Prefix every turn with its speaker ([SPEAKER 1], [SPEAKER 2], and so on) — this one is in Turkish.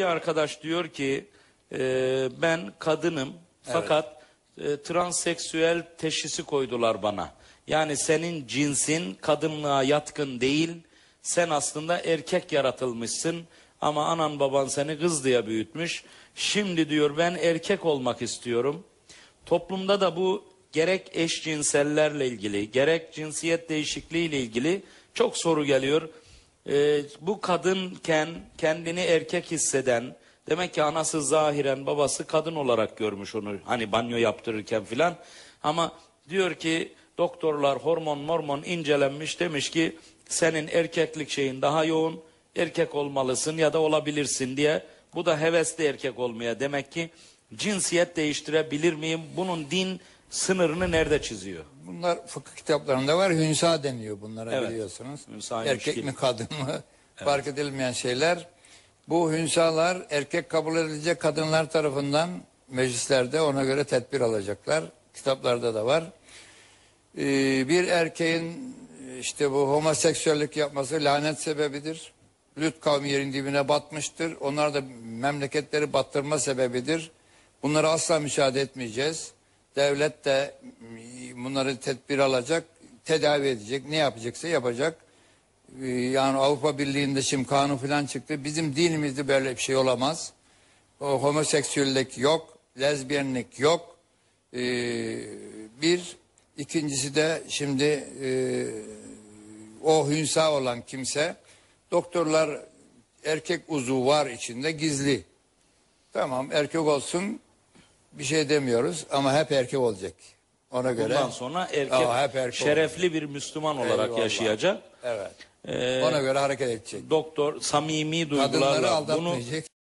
[SPEAKER 1] Bir arkadaş diyor ki e, ben kadınım fakat e, transseksüel teşhisi koydular bana. Yani senin cinsin kadınlığa yatkın değil. Sen aslında erkek yaratılmışsın ama anan baban seni kız diye büyütmüş. Şimdi diyor ben erkek olmak istiyorum. Toplumda da bu gerek eşcinsellerle ilgili gerek cinsiyet değişikliği ile ilgili çok soru geliyor. Ee, bu kadınken kendini erkek hisseden demek ki anası zahiren babası kadın olarak görmüş onu hani banyo yaptırırken filan. Ama diyor ki doktorlar hormon mormon incelenmiş demiş ki senin erkeklik şeyin daha yoğun erkek olmalısın ya da olabilirsin diye. Bu da hevesli erkek olmaya. Demek ki cinsiyet değiştirebilir miyim? Bunun din sınırını nerede çiziyor?
[SPEAKER 2] Bunlar fıkıh kitaplarında var. Hünsa deniyor bunlara
[SPEAKER 1] Evet.
[SPEAKER 2] biliyorsunuz.
[SPEAKER 1] Hünsa
[SPEAKER 2] erkek
[SPEAKER 1] ilişki.
[SPEAKER 2] mi kadın mı fark edilmeyen şeyler. Bu hünsalar erkek kabul edilecek kadınlar tarafından meclislerde ona göre tedbir alacaklar. Kitaplarda da var. Ee, bir erkeğin işte bu homoseksüellik yapması lanet sebebidir. Lüt kavmi yerin dibine batmıştır. Onlar da memleketleri battırma sebebidir. Bunları asla müsaade etmeyeceğiz. Devlet de bunları tedbir alacak, tedavi edecek, ne yapacaksa yapacak. Ee, Yani Avrupa Birliği'nde şimdi kanun falan çıktı. Bizim dinimizde böyle bir şey olamaz. O homoseksüellik yok, lezbiyenlik yok. Ee, bir, ikincisi de şimdi e, o hünsa olan kimse doktorlar erkek uzuvu var içinde gizli. Tamam erkek olsun bir şey demiyoruz ama hep erkek olacak. Ona göre.
[SPEAKER 1] Bundan sonra erkek,
[SPEAKER 2] Aa, hep erkek
[SPEAKER 1] şerefli bir Müslüman olarak
[SPEAKER 2] Eyvallah.
[SPEAKER 1] yaşayacak.
[SPEAKER 2] Evet.
[SPEAKER 1] Ee,
[SPEAKER 2] Ona göre hareket edecek.
[SPEAKER 1] doktor samimi
[SPEAKER 2] Kadınları
[SPEAKER 1] duygularla bunu
[SPEAKER 2] aldatmayacak.